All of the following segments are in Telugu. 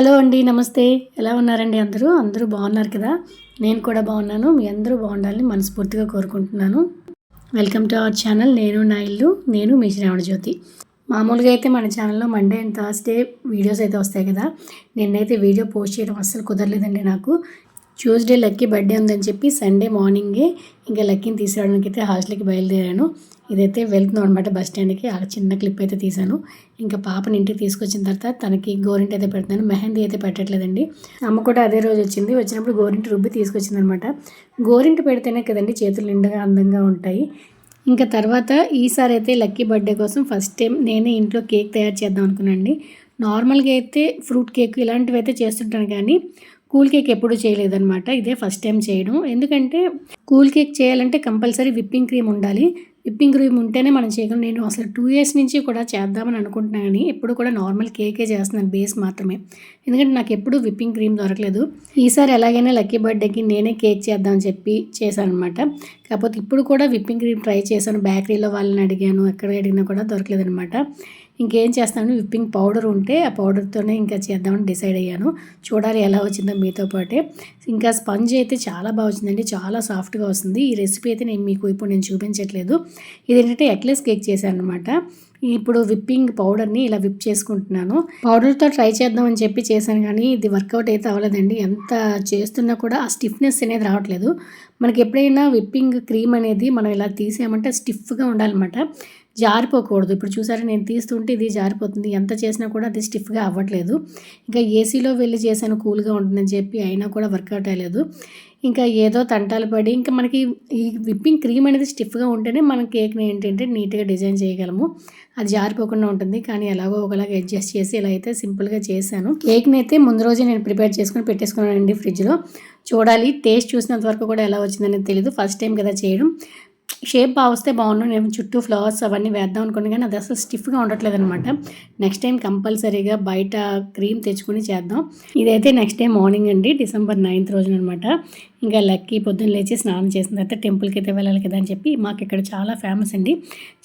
హలో అండి నమస్తే. ఎలా ఉన్నారండి అందరూ? అందరూ బాగున్నారు కదా? నేను కూడా బాగున్నాను. మీ అందరూ బాగుండాలని మనస్ఫూర్తిగా కోరుకుంటున్నాను. వెల్కమ్ టు అవర్ ఛానల్ నేను నా ఇల్లు నేను మీ శ్రావణజ్యోతి. మామూలుగా అయితే మన ఛానల్లో మండే అండ్ థర్స్డే వీడియోస్ అయితే వస్తాయి కదా? నిన్నైతే వీడియో పోస్ట్ చేయడం అస్సలు కుదరలేదండి నాకు. ట్యూస్డే లక్కీ బర్త్డే ఉందని చెప్పి సండే మార్నింగే ఇంకా లక్కీని తీసుకురావడానికి అయితే హాస్టల్కి బయలుదేరాను. ఇదైతే వెళ్తున్నాం అనమాట బస్ స్టాండ్కి. ఆ చిన్న క్లిప్ అయితే తీశాను. ఇంకా పాపని ఇంటికి తీసుకొచ్చిన తర్వాత తనకి గోరింటి అయితే పెడతాను. మెహందీ అయితే పెట్టట్లేదండి. అమ్మ కూడా అదే రోజు వచ్చింది. వచ్చినప్పుడు గోరింటి రుబ్బి తీసుకొచ్చింది అనమాట గోరింటి పెడితేనే కదండి చేతులు నిండుగా అందంగా ఉంటాయి. ఇంకా తర్వాత ఈసారి అయితే లక్కీ బర్త్డే కోసం ఫస్ట్ టైం నేనే ఇంట్లో కేక్ తయారు చేద్దాం అనుకున్నాండి నార్మల్గా అయితే ఫ్రూట్ కేక్ ఇలాంటివి అయితే చేస్తుంటాను కానీ కూల్ కేక్ ఎప్పుడు చేయలేదన్నమాట. ఇదే ఫస్ట్ టైం చేయడం. ఎందుకంటే కూల్ కేక్ చేయాలంటే కంపల్సరీ విప్పింగ్ క్రీమ్ ఉండాలి. విప్పింగ్ క్రీమ్ ఉంటేనే మనం చేయగలం. నేను అసలు టూ ఇయర్స్ నుంచి కూడా చేద్దామని అనుకుంటున్నాను కానీ ఎప్పుడు కూడా నార్మల్ కేకే చేస్తున్నాను బేస్ మాత్రమే. ఎందుకంటే నాకు ఎప్పుడు విప్పింగ్ క్రీమ్ దొరకలేదు. ఈసారి ఎలాగైనా లక్కీ బర్త్డేకి నేనే కేక్ చేద్దామని చెప్పి చేశాను అనమాట కాకపోతే ఇప్పుడు కూడా విప్పింగ్ క్రీమ్ ట్రై చేశాను. బేకరీలో వాళ్ళని అడిగాను ఎక్కడ అడిగినా కూడా దొరకలేదనమాట ఇంకేం చేస్తాను? విప్పింగ్ పౌడర్ ఉంటే ఆ పౌడర్తోనే ఇంకా చేద్దామని డిసైడ్ అయ్యాను. చూడాలి ఎలా వచ్చిందో మీతో పాటే. ఇంకా స్పంజ్ అయితే చాలా బాగా వచ్చిందండి. చాలా సాఫ్ట్గా వస్తుంది. ఈ రెసిపీ అయితే నేను మీకు ఇప్పుడు నేను చూపించట్లేదు. ఇది ఏంటంటే ఎక్లెస్ కేక్ చేశాను అనమాట ఇప్పుడు విప్పింగ్ పౌడర్ని ఇలా విప్ చేసుకుంటున్నాను. పౌడర్తో ట్రై చేద్దామని చెప్పి చేశాను కానీ ఇది వర్కౌట్ అయితే అవ్వలేదండి. ఎంత చేస్తున్నా కూడా ఆ స్టిఫ్నెస్ అనేది రావట్లేదు. మనకి ఎప్పుడైనా విప్పింగ్ క్రీమ్ అనేది మనం ఇలా తీసామంటే స్టిఫ్గా ఉండాలన్నమాట. జారిపోకూడదు. ఇప్పుడు చూసారా నేను తీస్తుంటే ఇది జారిపోతుంది. ఎంత చేసినా కూడా అది స్టిఫ్గా అవ్వట్లేదు. ఇంకా ఏసీలో వెళ్ళి చేశాను కూల్గా ఉంటుందని చెప్పి అయినా కూడా వర్కౌట్ అయ్యలేదు. ఇంకా ఏదో తంటాలు పడి ఇంకా మనకి ఈ విప్పింగ్ క్రీమ్ అనేది స్టిఫ్గా ఉంటేనే మనం కేక్ని ఏంటంటే నీట్గా డిజైన్ చేయగలము. అది జారిపోకుండా ఉంటుంది. కానీ ఎలాగో ఒకలాగా అడ్జస్ట్ చేసి ఇలా అయితే సింపుల్గా చేశాను. కేక్ని అయితే ముందు రోజే నేను ప్రిపేర్ చేసుకుని పెట్టేసుకున్నానండి ఫ్రిడ్జ్లో. చూడాలి టేస్ట్ చూసినంత వరకు కూడా ఎలా వచ్చిందనేది తెలియదు ఫస్ట్ టైం కదా చేయడం. షేప్ బాగా వస్తే బాగుండు. నేను చుట్టూ ఫ్లవర్స్ అవన్నీ వేద్దాం అనుకున్నాను కానీ అది అసలు స్టిఫ్గా ఉండట్లేదు అనమాట నెక్స్ట్ టైం కంపల్సరీగా బయట క్రీమ్ తెచ్చుకొని చేద్దాం. ఇదైతే నెక్స్ట్ డే మార్నింగ్ అండి. డిసెంబర్ నైన్త్ రోజున అనమాట ఇంకా లక్కీ పొద్దున్న లేచి స్నానం చేసిన తర్వాత టెంపుల్కి అయితే వెళ్ళాలి కదా అని చెప్పి మాకు ఇక్కడ చాలా ఫేమస్ అండి.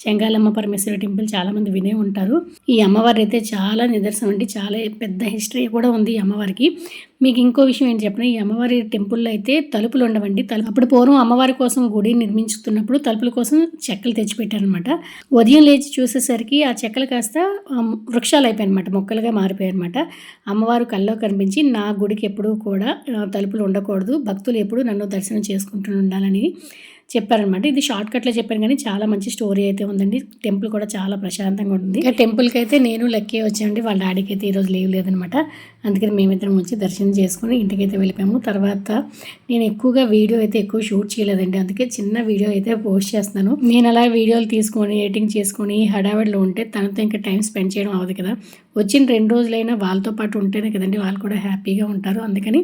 చెంగాలమ్మ పరమేశ్వరి టెంపుల్ చాలామంది వినే ఉంటారు. ఈ అమ్మవారి అయితే చాలా నిదర్శనం అండి. చాలా పెద్ద హిస్టరీ కూడా ఉంది ఈ అమ్మవారికి. మీకు ఇంకో విషయం ఏంటి చెప్పిన? ఈ అమ్మవారి టెంపుల్లో అయితే తలుపులు ఉండవండి. తలుపు అప్పుడు పూర్వం అమ్మవారి కోసం గుడి నిర్మించుతున్నప్పుడు తలుపుల కోసం చెక్కలు తెచ్చిపెట్టారనమాట ఉదయం లేచి చూసేసరికి ఆ చెక్కలు కాస్త వృక్షాలు అయిపోయాయన్నమాట. మొక్కలుగా మారిపోయాయన్నమాట. అమ్మవారు కల్లో కనిపించి నా గుడికి ఎప్పుడూ కూడా తలుపులు ఉండకూడదు. భక్తులు ఎప్పుడు నన్ను దర్శనం చేసుకుంటూ ఉండాలని చెప్పారనమాట. ఇది షార్ట్ కట్లో చెప్పాను కానీ చాలా మంచి స్టోరీ అయితే ఉందండి. టెంపుల్ కూడా చాలా ప్రశాంతంగా ఉంటుంది. ఇక టెంపుల్కి అయితే నేను లెక్కే వచ్చానండి. వాళ్ళ డాడీకి అయితే ఈరోజు లీవ్ లేదనమాట. అందుకని మేమిద్దరం వచ్చి దర్శనం చేసుకుని ఇంటికైతే వెళ్ళిపోయాము. తర్వాత నేను ఎక్కువగా వీడియో అయితే ఎక్కువ షూట్ చేయలేదండి. అందుకే చిన్న వీడియో అయితే పోస్ట్ చేస్తాను నేను అలా వీడియోలు తీసుకొని ఎడిటింగ్ చేసుకొని హడావిడిలో ఉంటే తనతో ఇంకా టైం స్పెండ్ చేయడం అవ్వదు కదా. వచ్చిన రెండు రోజులైనా వాళ్ళతో పాటు ఉంటేనే కదండి వాళ్ళు కూడా హ్యాపీగా ఉంటారు. అందుకని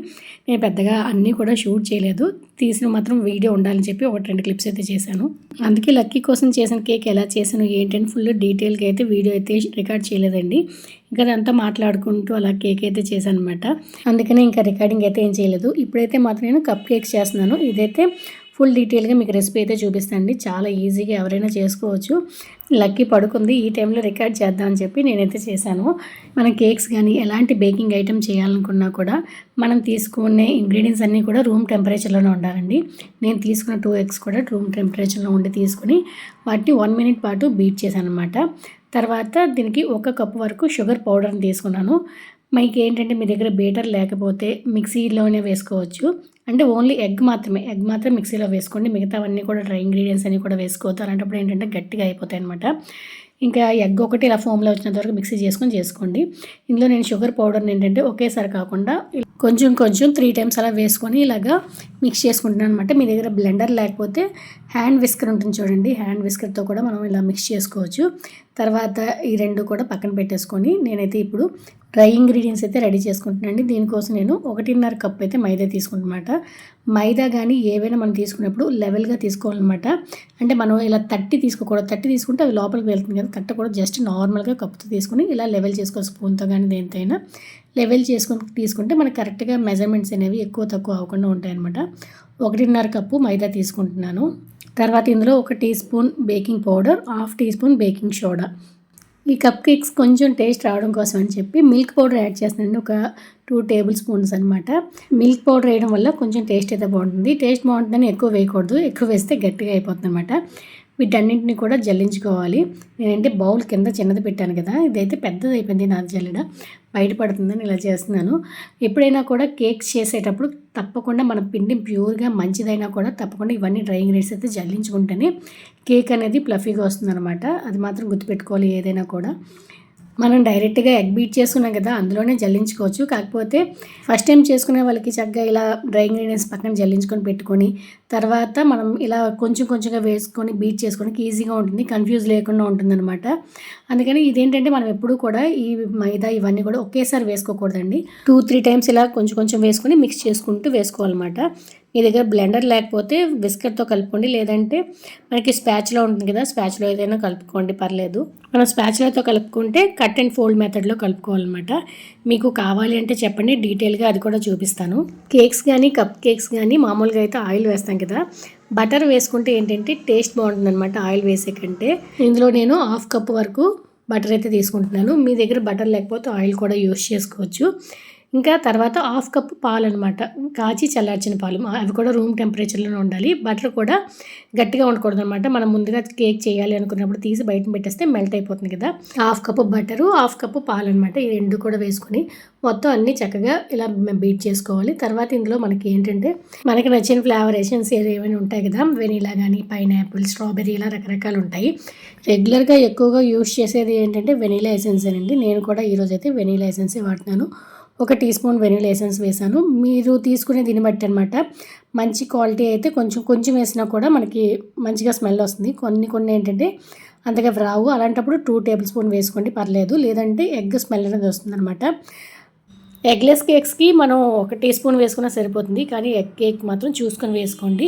నేను పెద్దగా అన్నీ కూడా షూట్ చేయలేదు. తీసిన మాత్రం వీడియో ఉండాలని చెప్పి ఒకటి రెండు క్లిప్స్ అయితే చేశాను. అందుకే లక్కీ కోసం చేసిన కేక్ ఎలా చేశాను ఏంటంటే ఫుల్ డీటెయిల్గా అయితే వీడియో అయితే రికార్డ్ చేయలేదండి. ఇంకా అదంతా మాట్లాడుకుంటూ అలా కేక్ అయితే చేశాను అనమాట అందుకనే ఇంకా రికార్డింగ్ అయితే ఏం చేయలేదు. ఇప్పుడైతే మాత్రం నేను కప్ కేక్స్ చేస్తున్నాను. ఇదైతే ఫుల్ డీటెయిల్గా మీకు రెసిపీ అయితే చూపిస్తాండి చాలా ఈజీగా ఎవరైనా చేసుకోవచ్చు. లక్కీ పడుకుంది. ఈ టైంలో రికార్డ్ చేద్దామని చెప్పి నేనైతే చేశాను. మన కేక్స్ కానీ ఎలాంటి బేకింగ్ ఐటెం చేయాలనుకున్నా కూడా మనం తీసుకునే ఇంగ్రీడియంట్స్ అన్నీ కూడా రూమ్ టెంపరేచర్లోనే ఉండాలండి. నేను తీసుకున్న టూ ఎగ్స్ కూడా రూమ్ టెంపరేచర్లో ఉండి తీసుకుని వాటిని వన్ మినిట్ పాటు బీట్ చేశాను అనమాట తర్వాత దీనికి ఒక కప్పు వరకు షుగర్ పౌడర్ని తీసుకున్నాను. మీకు ఏంటంటే మీ దగ్గర బీటర్ లేకపోతే మిక్సీలోనే వేసుకోవచ్చు. అంటే ఓన్లీ ఎగ్ మాత్రమే. ఎగ్ మాత్రం మిక్సీలో వేసుకోండి. మిగతావన్నీ కూడా డ్రై ఇంగ్రీడియంట్స్ అన్నీ కూడా వేసుకోవచ్చు అలాంటప్పుడు ఏంటంటే గట్టిగా అయిపోతాయి అనమాట ఇంకా ఎగ్ ఒకటి ఇలా ఫోమ్లో వచ్చినంత వరకు మిక్సీ చేసుకొని చేసుకోండి. ఇందులో నేను షుగర్ పౌడర్ని ఏంటంటే ఒకేసారి కాకుండా కొంచెం కొంచెం త్రీ టైమ్స్ అలా వేసుకొని ఇలాగా మిక్స్ చేసుకుంటున్నాను అనమాట మీ దగ్గర బ్లెండర్ లేకపోతే హ్యాండ్ విస్కర్ ఉంటుంది చూడండి. హ్యాండ్ విస్కర్తో కూడా మనం ఇలా మిక్స్ చేసుకోవచ్చు. తర్వాత ఈ రెండు కూడా పక్కన పెట్టేసుకొని నేనైతే ఇప్పుడు డ్రై ఇంగ్రీడియంట్స్ అయితే రెడీ చేసుకుంటున్నాను దీనికోసం నేను ఒకటిన్నర కప్ అయితే మైదా తీసుకుంటున్నమాట. మైదా కానీ ఏవైనా మనం తీసుకున్నప్పుడు లెవెల్గా తీసుకోవాలన్నమాట. అంటే మనం ఇలా తట్టి తీసుకోకూడదు. తట్టి తీసుకుంటే అది లోపలికి వెళ్తుంది కదా. తట్టకూడదు జస్ట్ నార్మల్గా కప్పుతో తీసుకుని ఇలా లెవెల్ చేసుకోవాలి స్పూన్తో కానీ దేనితోనైనా లెవెల్ చేసుకుని తీసుకుంటే మనకు కరెక్ట్గా మెజర్మెంట్స్ అనేవి ఎక్కువ తక్కువ అవ్వకుండా ఉంటాయన్నమాట. ఒకటిన్నర కప్పు మైదా తీసుకుంటున్నాను. తర్వాత ఇందులో ఒక teaspoon baking powder half teaspoon baking soda. ఈ కప్ కేక్స్ కొంచెం టేస్ట్ రావడం కోసం అని చెప్పి మిల్క్ పౌడర్ యాడ్ చేస్తున్నాను ఒక టూ టేబుల్ స్పూన్స్ అనమాట మిల్క్ పౌడర్ వేయడం వల్ల కొంచెం టేస్ట్ అయితే బాగుంటుంది. టేస్ట్ బాగుంటుందని ఎక్కువ వేయకూడదు. ఎక్కువ వేస్తే గట్టిగా అయిపోతుంది అనమాట వీటన్నింటిని కూడా జల్లించుకోవాలి. నేనంటే బౌల్ కింద చిన్నది పెట్టాను కదా. ఇదైతే పెద్దది అయిపోయింది నాది జల్లెడ. బయటపడుతుందని ఇలా చేస్తున్నాను. ఎప్పుడైనా కూడా కేక్స్ చేసేటప్పుడు తప్పకుండా మన పిండి ప్యూర్గా మంచిదైనా కూడా తప్పకుండా ఇవన్నీ డ్రై ఇంగ్రీడియంట్స్ అయితే జల్లించుకుంటేనే కేక్ అనేది ప్లఫీగా వస్తుందన్నమాట. అది మాత్రం గుర్తుపెట్టుకోవాలి ఏదైనా కూడా. మనం డైరెక్ట్గా ఎగ్ బీట్ చేసుకున్నాం కదా అందులోనే జల్లించుకోవచ్చు. కాకపోతే ఫస్ట్ టైం చేసుకునే వాళ్ళకి చక్కగా ఇలా డ్రై ఇంగ్రీడియంట్స్ పక్కన జల్లించుకొని పెట్టుకొని తర్వాత మనం ఇలా కొంచెం కొంచెంగా వేసుకొని బీట్ చేసుకోవడానికి ఈజీగా ఉంటుంది కన్ఫ్యూజ్ లేకుండా ఉంటుందన్నమాట. అందుకని ఇదేంటంటే మనం ఎప్పుడూ కూడా ఈ మైదా ఇవన్నీ కూడా ఒకేసారి వేసుకోకూడదండి. టూ త్రీ టైమ్స్ ఇలా కొంచెం కొంచెం వేసుకొని మిక్స్ చేసుకుంటూ వేసుకోవాలన్నమాట. మీ దగ్గర బ్లెండర్ లేకపోతే బిస్కెట్తో కలుపుకోండి. లేదంటే మనకి స్పాచ్లో ఉంటుంది కదా స్పాచ్లో ఏదైనా కలుపుకోండి పర్లేదు. మనం స్పాచ్లతో కలుపుకుంటే కట్ అండ్ ఫోల్డ్ మెథడ్లో కలుపుకోవాలన్నమాట. మీకు కావాలి అంటే చెప్పండి డీటెయిల్గా అది కూడా చూపిస్తాను. కేక్స్ కానీ కప్ కేక్స్ కానీ మామూలుగా అయితే ఆయిల్ వేస్తాం కదా. బటర్ వేసుకుంటే ఏంటంటే టేస్ట్ బాగుంటుందన్నమాట ఆయిల్ వేసే కంటే. ఇందులో నేను హాఫ్ కప్ వరకు బటర్ అయితే తీసుకుంటున్నాను. మీ దగ్గర బటర్ లేకపోతే ఆయిల్ కూడా యూస్ చేసుకోవచ్చు. ఇంకా తర్వాత హాఫ్ కప్ పాలు అనమాట కాచి చల్లార్చిన పాలు. అవి కూడా రూమ్ టెంపరేచర్లోనే ఉండాలి. బటర్ కూడా గట్టిగా ఉండకూడదు అనమాట మనం ముందుగా కేక్ చేయాలి అనుకున్నప్పుడు తీసి బయట పెట్టేస్తే మెల్ట్ అయిపోతుంది కదా. Half cup butter half cup పాలు అనమాట ఈ రెండు కూడా వేసుకొని మొత్తం అన్నీ చక్కగా ఇలా బీట్ చేసుకోవాలి. తర్వాత ఇందులో మనకి ఏంటంటే మనకి నచ్చిన ఫ్లేవర్ ఎసెన్స్ ఏమైనా ఉంటాయి కదా. వెనీలా కానీ పైనాపిల్ స్ట్రాబెర్రీ ఇలా రకరకాలు ఉంటాయి. రెగ్యులర్గా ఎక్కువగా యూస్ చేసేది ఏంటంటే వెనీలా ఎసెన్స్ అండి నేను కూడా ఈరోజు అయితే వెనీలా ఎసెన్సే వాడుతున్నాను. ఒక టీ స్పూన్ వెనిలా ఎసెన్స్ వేసాను. మీరు తీసుకునే దీన్ని బట్టి అనమాట మంచి క్వాలిటీ అయితే కొంచెం కొంచెం వేసినా కూడా మనకి మంచిగా స్మెల్ వస్తుంది. కొన్ని కొన్ని ఏంటంటే అంతగా రావు. అలాంటప్పుడు టూ టేబుల్ స్పూన్ వేసుకోండి పర్లేదు. లేదంటే ఎగ్ స్మెల్ అనేది వస్తుంది అనమాట ఎగ్లెస్ కేక్స్కి మనం ఒక టీ స్పూన్ వేసుకున్నా సరిపోతుంది. కానీ ఎగ్ కేక్ మాత్రం చూసుకొని వేసుకోండి.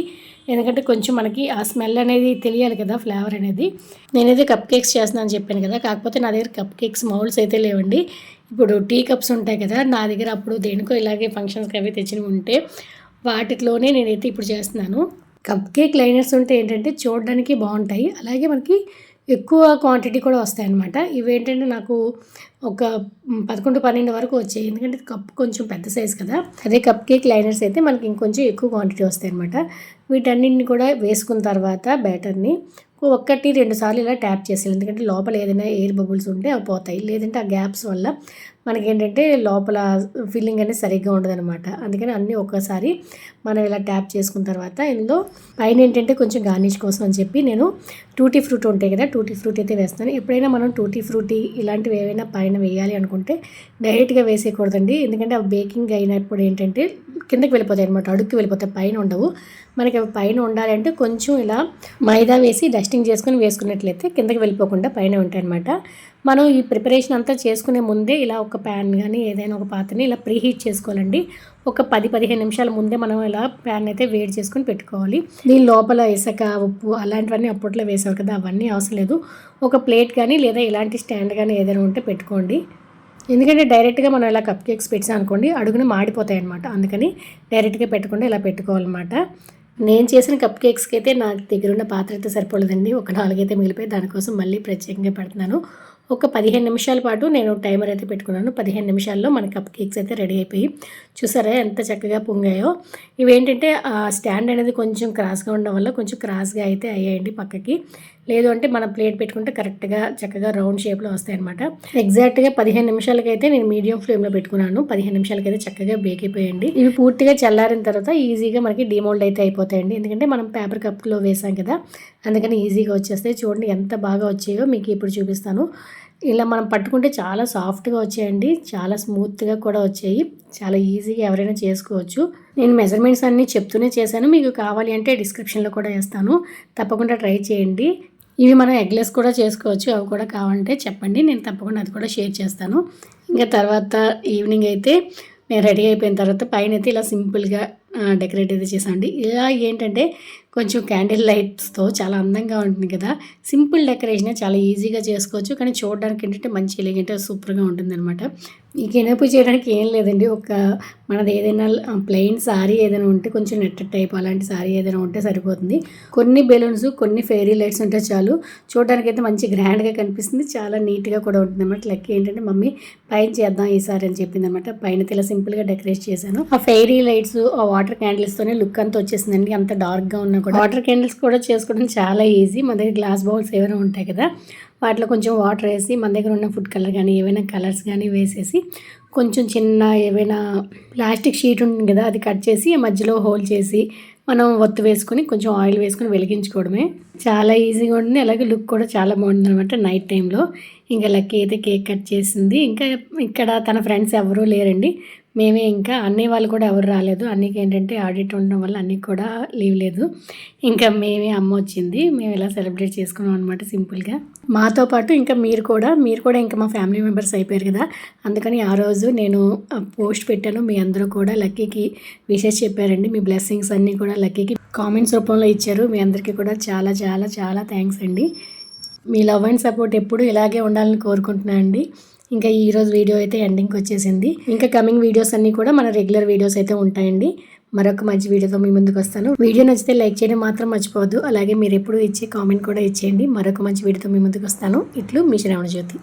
ఎందుకంటే కొంచెం మనకి ఆ స్మెల్ అనేది తెలియాలి కదా ఫ్లేవర్ అనేది. నేనైతే కప్ కేక్స్ చేస్తున్నాను చెప్పాను కదా. కాకపోతే నా దగ్గర కప్ కేక్స్ మౌల్స్ అయితే లేవండి. ఇప్పుడు టీ కప్స్ ఉంటాయి కదా నా దగ్గర అప్పుడు దేనికో ఇలాగే ఫంక్షన్స్కి అవి తెచ్చినవి ఉంటే వాటిలోనే నేనైతే ఇప్పుడు చేస్తున్నాను. కప్ కేక్ లైనర్స్ ఉంటే ఏంటంటే చూడడానికి బాగుంటాయి. అలాగే మనకి ఎక్కువ క్వాంటిటీ కూడా వస్తాయి అన్నమాట ఇవేంటంటే నాకు ఒక పదకొండు పన్నెండు వరకు వచ్చాయి. ఎందుకంటే కప్ కొంచెం పెద్ద సైజ్ కదా. అదే కప్ కేక్ లైనర్స్ అయితే మనకి ఇంకొంచెం ఎక్కువ క్వాంటిటీ వస్తాయి అనమాట వీటన్నింటిని కూడా వేసుకున్న తర్వాత బ్యాటర్ని ఒక్కటి రెండు సార్లు ఇలా ట్యాప్ చేసేయాలి. ఎందుకంటే లోపల ఏదైనా ఎయిర్ బబుల్స్ ఉంటే అవి పోతాయి. లేదంటే ఆ గ్యాప్స్ వల్ల మనకి ఏంటంటే లోపల ఫీలింగ్ అనేది సరిగ్గా ఉండదనమాట అందుకని అన్నీ ఒక్కసారి మనం ఇలా ట్యాప్ చేసుకున్న తర్వాత ఇందులో పైన ఏంటంటే కొంచెం గార్నిష్ కోసం అని చెప్పి నేను టూటీ ఫ్రూట్ ఉంటాయి కదా టూటీ ఫ్రూట్ అయితే వేస్తాను. ఎప్పుడైనా మనం టూటీ ఫ్రూటీ ఇలాంటివి ఏవైనా పైన వేయాలి అనుకుంటే డైరెక్ట్గా వేసేయకూడదండి. ఎందుకంటే అవి బేకింగ్ అయినప్పుడు ఏంటంటే కిందకి వెళ్ళిపోతాయి అనమాట అడుక్కి వెళ్ళిపోతాయి పైన ఉండవు. మనకి అవి పైన ఉండాలంటే కొంచెం ఇలా మైదా వేసి డస్టింగ్ చేసుకుని వేసుకున్నట్లయితే కిందకి వెళ్ళిపోకుండా పైన ఉంటాయి అనమాట మనం ఈ ప్రిపరేషన్ అంతా చేసుకునే ముందే ఇలా ఒక ప్యాన్ కానీ ఏదైనా ఒక పాత్రని ఇలా ప్రీహీట్ చేసుకోవాలండి. ఒక పది పదిహేను నిమిషాల ముందే మనం ఇలా ప్యాన్ అయితే వేడి చేసుకుని పెట్టుకోవాలి. దీని లోపల ఇసక ఉప్పు అలాంటివన్నీ అప్పట్లో వేసారు కదా అవన్నీ అవసరం లేదు. ఒక ప్లేట్ కానీ లేదా ఇలాంటి స్టాండ్ కానీ ఏదైనా ఉంటే పెట్టుకోండి. ఎందుకంటే డైరెక్ట్గా మనం ఇలా కప్ కేక్స్ పెట్టాం అనుకోండి అడుగున మాడిపోతాయి అనమాట అందుకని డైరెక్ట్గా పెట్టకుండా ఇలా పెట్టుకోవాలన్నమాట. నేను చేసిన కప్ కేక్స్కి అయితే నాకు దగ్గర ఉన్న పాత్ర అయితే సరిపోలేదండి. ఒక నాలుగైతే మిగిలిపోయి దానికోసం మళ్ళీ ప్రత్యేకంగా పెడుతున్నాను. ఒక పదిహేను నిమిషాల పాటు నేను టైమర్ అయితే పెట్టుకున్నాను. పదిహేను నిమిషాల్లో మన కప్ కేక్స్ అయితే రెడీ అయిపోయి చూసారా ఎంత చక్కగా పొంగాయో. ఇవేంటంటే స్టాండ్ అనేది కొంచెం క్రాస్గా ఉండడం వల్ల కొంచెం క్రాస్గా అయితే అయ్యాయండి పక్కకి. లేదు అంటే మనం ప్లేట్ పెట్టుకుంటే కరెక్ట్గా చక్కగా రౌండ్ షేప్లో వస్తాయి అనమాట ఎగ్జాక్ట్గా పదిహేను నిమిషాలకైతే నేను మీడియం ఫ్లేమ్లో పెట్టుకున్నాను. పదిహేను నిమిషాలకైతే చక్కగా బేక్ అయిపోయండి. ఇవి పూర్తిగా చల్లారిన తర్వాత ఈజీగా మనకి డిమోల్డ్ అయితే అయిపోతాయండి. ఎందుకంటే మనం పేపర్ కప్లో వేసాం కదా అందుకని ఈజీగా వచ్చేస్తాయి. చూడండి ఎంత బాగా వచ్చాయో మీకు ఇప్పుడు చూపిస్తాను. ఇలా మనం పట్టుకుంటే చాలా సాఫ్ట్గా వచ్చాయండి. చాలా స్మూత్గా కూడా వచ్చాయి. చాలా ఈజీగా ఎవరైనా చేసుకోవచ్చు. నేను మెజర్మెంట్స్ అన్నీ చెప్తూనే చేశాను. మీకు కావాలి అంటే డిస్క్రిప్షన్లో కూడా వేస్తాను. తప్పకుండా ట్రై చేయండి. ఇవి మనం ఎగ్లెస్ కూడా చేసుకోవచ్చు అవి కూడా కావాలంటే చెప్పండి. నేను తప్పకుండా అది కూడా షేర్ చేస్తాను. ఇంకా తర్వాత ఈవినింగ్ అయితే నేను రెడీ అయిపోయిన తర్వాత పైన అయితే ఇలా సింపుల్గా డెకరేట్ అయితే చేసామండి ఇలా ఏంటంటే కొంచెం క్యాండిల్ లైట్స్తో చాలా అందంగా ఉంటుంది కదా. సింపుల్ డెకరేషన్ చాలా ఈజీగా చేసుకోవచ్చు. కానీ చూడడానికి ఏంటంటే మంచి ఎలిగెంట్ సూపర్గా ఉంటుంది అనమాట ఈ కెనపు చేయడానికి ఏం లేదండి. ఒక మనది ఏదైనా ప్లెయిన్ సారీ ఏదైనా ఉంటే కొంచెం నెట్ టైప్ అలాంటి సారీ ఏదైనా ఉంటే సరిపోతుంది. కొన్ని బెలూన్స్ కొన్ని ఫెయిరీ లైట్స్ ఉంటే చాలు. చూడడానికి అయితే మంచి గ్రాండ్గా కనిపిస్తుంది. చాలా నీట్గా కూడా ఉంటుంది అనమాట లెక్క ఏంటంటే మమ్మీ పైన చేద్దాం ఈసారి అని చెప్పింది అనమాట పైన ఇలా సింపుల్గా డెకరేట్ చేశాను. ఆ ఫెయిరీ లైట్స్ ఆ వాటర్ క్యాండిల్స్తోనే లుక్ అంతా వచ్చేసిందండి. అంత డార్క్గా ఉన్నా కూడా. వాటర్ క్యాండిల్స్ కూడా చేసుకోవడం చాలా ఈజీ. మన దగ్గర గ్లాస్ బౌల్స్ ఏమైనా ఉంటాయి కదా వాటిలో కొంచెం వాటర్ వేసి మన దగ్గర ఉన్న ఫుడ్ కలర్ కానీ ఏవైనా కలర్స్ కానీ వేసేసి కొంచెం చిన్న ఏవైనా ప్లాస్టిక్ షీట్ ఉంటుంది కదా అది కట్ చేసి మధ్యలో హోల్ చేసి మనం ఒత్తు వేసుకొని కొంచెం ఆయిల్ వేసుకొని వెలిగించుకోవడమే. చాలా ఈజీగా ఉంటుంది. అలాగే లుక్ కూడా చాలా బాగుంటుంది అనమాట నైట్ టైంలో. ఇంకా లక్కీ అయితే కేక్ కట్ చేసింది. ఇంకా ఇక్కడ తన ఫ్రెండ్స్ ఎవరూ లేరండి. మేమే ఇంకా అన్నయ్య వాళ్ళు కూడా ఎవరు రాలేదు. అన్నయ్యకి ఏంటంటే ఆడిట్ ఉండడం వల్ల అన్నయ్య కూడా లీవ్ లేదు. ఇంకా మేమే అమ్మ వచ్చింది. మేము ఇలా సెలబ్రేట్ చేసుకున్నాం అనమాట సింపుల్గా. మాతో పాటు ఇంకా మీరు కూడా మీరు కూడా ఇంకా మా ఫ్యామిలీ మెంబర్స్ అయిపోయారు కదా. అందుకని ఆ రోజు నేను పోస్ట్ పెట్టాను. మీ అందరూ కూడా లక్కీకి విషెస్ చెప్పారండి. మీ బ్లెస్సింగ్స్ అన్నీ కూడా లక్కీకి కామెంట్స్ రూపంలో ఇచ్చారు. మీ అందరికీ కూడా చాలా చాలా చాలా థ్యాంక్స్ అండి. మీ లవ్ అండ్ సపోర్ట్ ఎప్పుడు ఇలాగే ఉండాలని కోరుకుంటున్నాను అండి. ఇంకా ఈరోజు వీడియో అయితే ఎండింగ్కి వచ్చేసింది. ఇంకా కమింగ్ వీడియోస్ అన్నీ కూడా మన రెగ్యులర్ వీడియోస్ అయితే ఉంటాయండి. మరొక మంచి వీడియోతో మీ ముందుకు వస్తాను. వీడియో నచ్చితే లైక్ చేయడం మాత్రం మర్చిపోవద్దు. అలాగే మీరు ఎప్పుడు ఇచ్చే కామెంట్ కూడా ఇచ్చేయండి. మరొక మంచి వీడియోతో మీ ముందుకు వస్తాను. ఇట్లు మీ శ్రావణ జ్యోతి